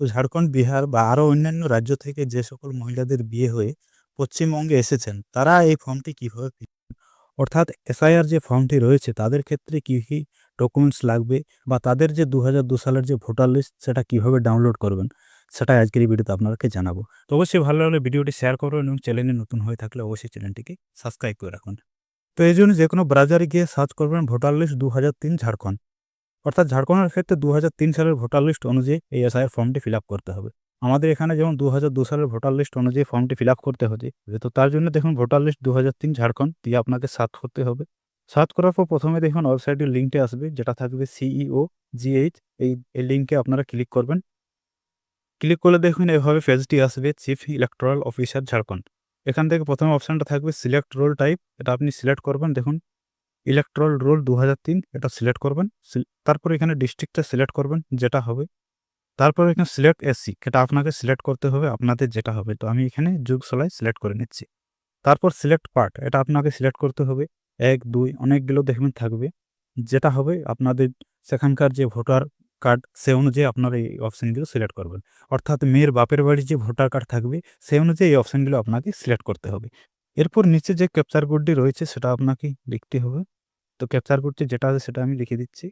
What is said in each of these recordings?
তো ঝাড়খণ্ড, বিহার বা আরও অন্যান্য রাজ্য থেকে যে সকল মহিলাদের বিয়ে হয়ে পশ্চিমবঙ্গে এসেছেন, তারা এই ফর্মটি কীভাবে অর্থাৎ এসআইআর যে ফর্মটি রয়েছে তাদের ক্ষেত্রে কী, কী ডকুমেন্টস লাগবে বা তাদের যে ২০০২ সালের যে ভোটার লিস্ট সেটা কীভাবে ডাউনলোড করবেন, সেটাই আজকের এই ভিডিওতে আপনাদেরকে জানাব। তো অবশ্যই ভালো লাগলে ভিডিওটি শেয়ার করুন এবং চ্যানেলে নতুন হয়ে থাকলে অবশ্যই চ্যানেলটিকে সাবস্ক্রাইব করে রাখুন। তো এই জন্য যে কোনো ব্রাউজারে গিয়ে সার্চ করবেন ভোটার লিস্ট ২০০৩ ঝাড়খণ্ড। অর্থাৎ ঝাড়খণ্ডের ক্ষেত্রে ২০০৩ সালের ভোটার লিস্ট অনুযায়ী এই এসআইআর ফর্মটি ফিল করতে হবে। আমাদের এখানে যেমন ২০০২ সালের ভোটার লিস্ট অনুযায়ী ফর্মটি ফিল করতে হবে তো তার জন্য দেখুন ভোটার লিস্ট ২০০৩ ঝাড়খণ্ড দিয়ে আপনাকে সার্চ করতে হবে। সার্চ করার পর প্রথমে দেখুন ওয়েবসাইটের লিঙ্কটি আসবে, যেটা থাকবে সিইও জিএইচ এই এই লিঙ্কে আপনারা ক্লিক করবেন। ক্লিক করলে দেখুন এভাবে পেজটি আসবে চিফ ইলেকট্রাল অফিসার ঝাড়খণ্ড। এখান থেকে প্রথমে অপশানটা থাকবে সিলেক্ট রোল টাইপ এটা আপনি সিলেক্ট করবেন, দেখুন ইলেকট্রাল রোল ২০০৩ এটা সিলেক্ট করবেন। তারপর এখানে ডিস্ট্রিক্টটা সিলেক্ট করবেন যেটা হবে। তারপর এখানে সিলেক্ট এসি এটা আপনাকে সিলেক্ট করতে হবে আপনাদের যেটা হবে। তো আমি এখানে যুগসলাই সিলেক্ট করে নিচ্ছি। তারপর সিলেক্ট পার্ট এটা আপনাকে সিলেক্ট করতে হবে ১, ২ অনেকগুলো দেখবেন থাকবে। যেটা হবে আপনাদের সেখানকার যে ভোটার কার্ড সে অনুযায়ী আপনারা এই অপশনগুলো সিলেক্ট করবেন। অর্থাৎ মেয়ের বাপের বাড়ির যে ভোটার কার্ড থাকবে সে অনুযায়ী এই অপশনগুলো আপনাকে সিলেক্ট করতে হবে। এরপর নিচে যে ক্যাপচার কোডটি রয়েছে সেটা আপনাকে লিখতে হবে। তো ক্যাপচার কোডটি যেটা আছে সেটা আমি লিখে দিচ্ছি।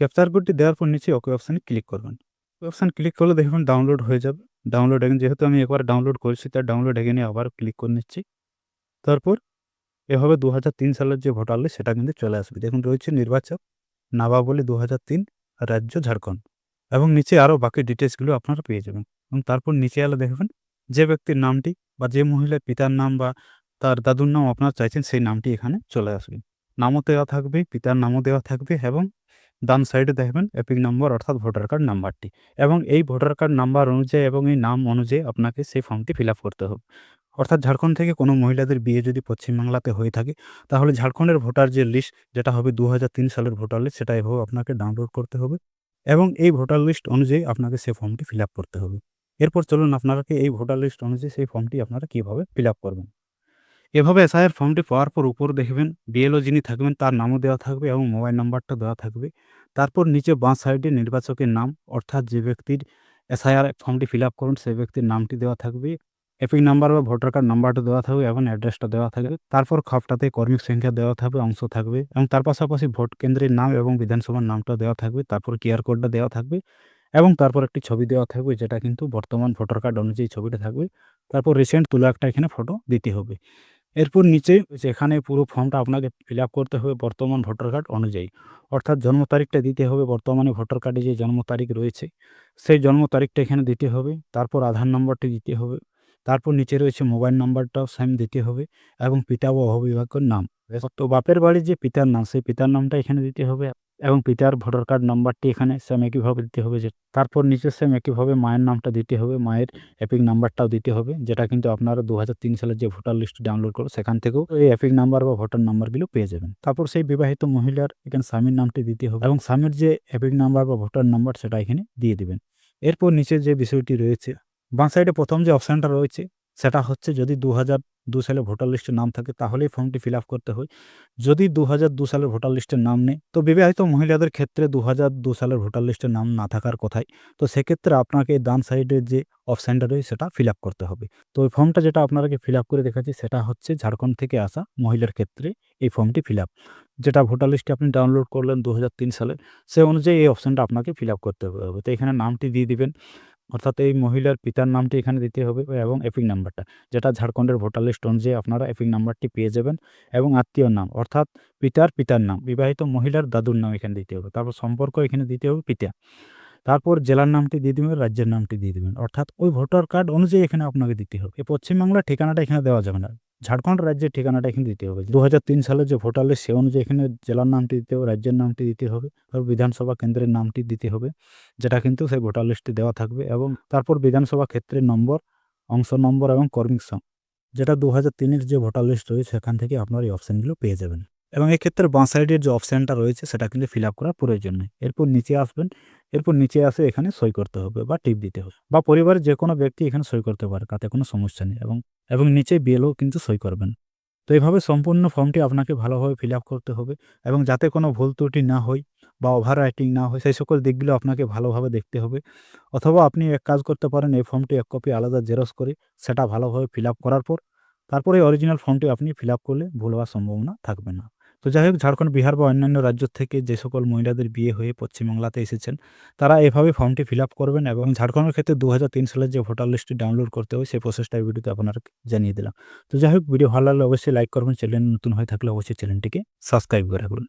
ক্যাপচার কোডটি দেওয়ার পর নিচে ওকে অপশানে ক্লিক করবেন। অপশান ক্লিক করলে দেখবেন ডাউনলোড হয়ে যাবে। ডাউনলোড এগেন যেহেতু আমি একবার ডাউনলোড করেছি তার ডাউনলোড এগেনে আবার ক্লিক করে নিচ্ছি। তারপর এভাবে ২০০৩ সালের যে ভোটার লিস্ট সেটা কিন্তু চলে আসবে। দেখুন রয়েছে নির্বাচক নাবাবলী ২০০৩ রাজ্য ঝাড়খণ্ড এবং নিচে আরও বাকি ডিটেলসগুলো আপনারা পেয়ে যাবেন এবং তারপর নিচে এলে দেখবেন যে ব্যক্তির নামটি বা যে মহিলার পিতার নাম বা তার দাদুর নাম আপনার চাইছেন সেই নামটি এখানে চলে আসবে। নামও দেওয়া থাকবে, পিতার নামও দেওয়া থাকবে এবং ডান সাইডে দেখবেন এপিক নম্বর অর্থাৎ ভোটার কার্ড নাম্বারটি এবং এই ভোটার কার্ড নাম্বার অনুযায়ী এবং এই নাম অনুযায়ী আপনাকে সেই ফর্মটি ফিল করতে হবে। অর্থাৎ ঝাড়খণ্ড থেকে কোনো মহিলাদের বিয়ে যদি পশ্চিমবাংলাতে হয়ে থাকে তাহলে ঝাড়খণ্ডের ভোটার যে লিস্ট যেটা হবে ২০০৩ সালের ভোটার লিস্ট সেটা এভাবে আপনাকে ডাউনলোড করতে হবে এবং এই ভোটার লিস্ট অনুযায়ী আপনাকে সেই ফর্মটি ফিল করতে হবে। এরপর চলুন আপনারাকে এই ভোটার লিস্ট অনুযায়ী সেই ফর্মটি আপনারা কীভাবে ফিল করবেন। এভাবে এসআইআর ফর্মটি পাওয়ার পর উপর দেখবেন বিএলও যিনি থাকবেন তার নামও দেওয়া থাকবে এবং মোবাইল নাম্বারটা দেওয়া থাকবে। তারপর নিচে বাঁ সাইডে নির্বাচকের নাম অর্থাৎ যে ব্যক্তির এসআইআর ফর্মটি ফিল আপ করুন সেই ব্যক্তির নামটি দেওয়া থাকবে। এপিক নাম্বার বা ভোটার কার্ড নাম্বারটা দেওয়া থাকবে এবং অ্যাড্রেসটা দেওয়া থাকবে। তারপর খাপটাতে কর্মী সংখ্যা দেওয়া থাকবে, অংশ থাকবে এবং তার পাশাপাশি ভোট কেন্দ্রের নাম এবং বিধানসভার নামটা দেওয়া থাকবে। তারপর কিউআর কোডটা দেওয়া থাকবে এবং তারপর একটি ছবি দেওয়া থাকবে যেটা কিন্তু বর্তমান ভোটার কার্ড অনুযায়ী ছবিটা থাকবে। তারপর রিসেন্ট তোলা একটা এখানে ফটো দিতে হবে। এরপর নিচে যেখানে পুরো ফর্মটা আপনাকে ফিল করতে হবে বর্তমান ভোটার কার্ড অনুযায়ী। অর্থাৎ জন্ম তারিখটা দিতে হবে বর্তমানে ভোটার কার্ডে যে জন্ম তারিখ রয়েছে, সেই জন্ম তারিখটা এখানে দিতে হবে। তারপর আধার নম্বরটি দিতে হবে। তারপর নিচে রয়েছে মোবাইল নাম্বারটাও সেম দিতে হবে এবং পিতা ও অভিভাবকের নাম। তো বাপের বাড়ির যে পিতার নাম, সেই পিতার নামটা এখানে দিতে হবে এবং পিতার ভোটার কার্ড নাম্বারটি এখানে সেম একইভাবে দিতে হবে যে, তারপর নিচে সেম একইভাবে মায়ের নামটা দিতে হবে, মায়ের অ্যাপিক নাম্বারটাও দিতে হবে, যেটা কিন্তু আপনারা ২০০৩ সালের যে ভোটার লিস্ট ডাউনলোড করো, সেখান থেকেও এই অ্যাপিক নাম্বার বা ভোটার নাম্বারগুলো পেয়ে যাবেন। তারপর সেই বিবাহিত মহিলার এখানে স্বামীর নামটি দিতে হবে এবং স্বামীর যে অ্যাপিক নাম্বার বা ভোটার নাম্বার সেটা এখানে দিয়ে দিবেন। এরপর নিচে যে বিষয়টি রয়েছে, বাঁ সাইডে প্রথম যে অপশানটা রয়েছে সেটা হচ্ছে যদি ২০০২ সালে ভোটার লিস্টে নাম থাকে তাহলেই ফর্মটি ফিল করতে হয়। যদি ২০০২ সালের ভোটার লিস্টে নাম নেই, তো বিবাহিত মহিলাদের ক্ষেত্রে ২০০২ সালের ভোটার লিস্টে নাম না থাকার কথাই। তো সেক্ষেত্রে আপনাকে ডান সাইডের যে অপশানটা রয়েছে সেটা ফিল করতে হবে। তো ওই ফর্মটা যেটা আপনাদেরকে ফিল করে দেখাচ্ছি সেটা হচ্ছে ঝাড়খণ্ড থেকে আসা মহিলার ক্ষেত্রে এই ফর্মটি ফিল। যেটা ভোটার লিস্টে আপনি ডাউনলোড করলেন ২০০৩ সালে সে অনুযায়ী এই অপশানটা আপনাকে ফিল করতে হবে। তো এখানে নামটি দিয়ে দিবেন। অর্থাৎ এই মহিলার পিতার নামটি এখানে দিতে হবে এবং এপিক নাম্বারটা, যেটা ঝাড়খণ্ডের ভোটার লিস্ট অনুযায়ী আপনারা এপিক নাম্বারটি পেয়ে যাবেন এবং আত্মীয় নাম, অর্থাৎ পিতার পিতার নাম, বিবাহিত মহিলার দাদুর নাম এখানে দিতে হবে। তারপর সম্পর্ক এখানে দিতে হবে পিতা। তারপর জেলার নামটি দিয়ে দেবেন, রাজ্যের নামটি দিয়ে দেবেন, অর্থাৎ ওই ভোটার কার্ড অনুযায়ী এখানে আপনাকে দিতে হবে। এই পশ্চিমবাংলার ঠিকানাটা এখানে দেওয়া যাবে না। ঝাড়খণ্ড রাজ্যের ঠিকানাটা এখানে দিতে হবে। দু সালে যে ভোটার লিস্ট সে অনুযায়ী এখানে জেলার নামটি দিতে হবে, রাজ্যের নামটি দিতে হবে, বিধানসভা কেন্দ্রের নামটি দিতে হবে। যেটা কিন্তু সেই ভোটার লিস্টে দেওয়া থাকবে এবং তারপর বিধানসভা ক্ষেত্রের নম্বর, অংশ নম্বর এবং কর্মিক সং যেটা দু হাজার তিনের যে ভোটার লিস্ট রয়েছে সেখান থেকে আপনার এই অপশানগুলো পেয়ে যাবেন। এবং এক্ষেত্রে বাঁ সাইডের যে অপশানটা রয়েছে, সেটা কিন্তু ফিল আপ করার প্রয়োজন নেই। এরপর নিচে আসবেন। এরপর নিচে আসে এখানে সই করতে হবে বা টিপ দিতে হবে বা পরিবারের যে কোনো ব্যক্তি এখানে সই করতে পারে, তাতে কোনো সমস্যা নেই এবং এবং নিচে বিএলও কিন্তু সই করবেন। তো এইভাবে সম্পূর্ণ ফর্মটি আপনাকে ভালোভাবে ফিল আপ করতে হবে এবং যাতে কোনো ভুল ত্রুটি না হয় বা ওভার রাইটিং না হয়, সেই সকল দিকগুলো আপনাকে ভালোভাবে দেখতে হবে অথবা আপনি এক কাজ করতে পারেন, এই ফর্মটি এক কপি আলাদা জেরক্স করে, সেটা ভালোভাবে ফিল আপ করার পর, তারপরে অরিজিনাল ফর্মটি আপনি ফিল আপ করলে ভুল হওয়ার সম্ভাবনা থাকবে না তো যাই হোক, ঝাড়খণ্ড, বিহার বা অন্যান্য রাজ্য থেকে যে সকল মহিলাদের বিয়ে হয়ে পশ্চিমবাংলাতে এসেছেন, তারা এভাবে ফর্মটি ফিল করবেন এবং ঝাড়খণ্ডের ক্ষেত্রে দু হাজার তিন সালের যে ভোটার লিস্টটি ডাউনলোড করতে হয়, সেই প্রসেসটা ভিডিওতে আপনার জানিয়ে দিলাম। তো যাই হোক, ভিডিও ভালো লাগলে অবশ্যই লাইক করবেন, চ্যানেল নতুন হয়ে থাকলে অবশ্যই চ্যানেলটিকে সাবস্ক্রাইব করে রাখুন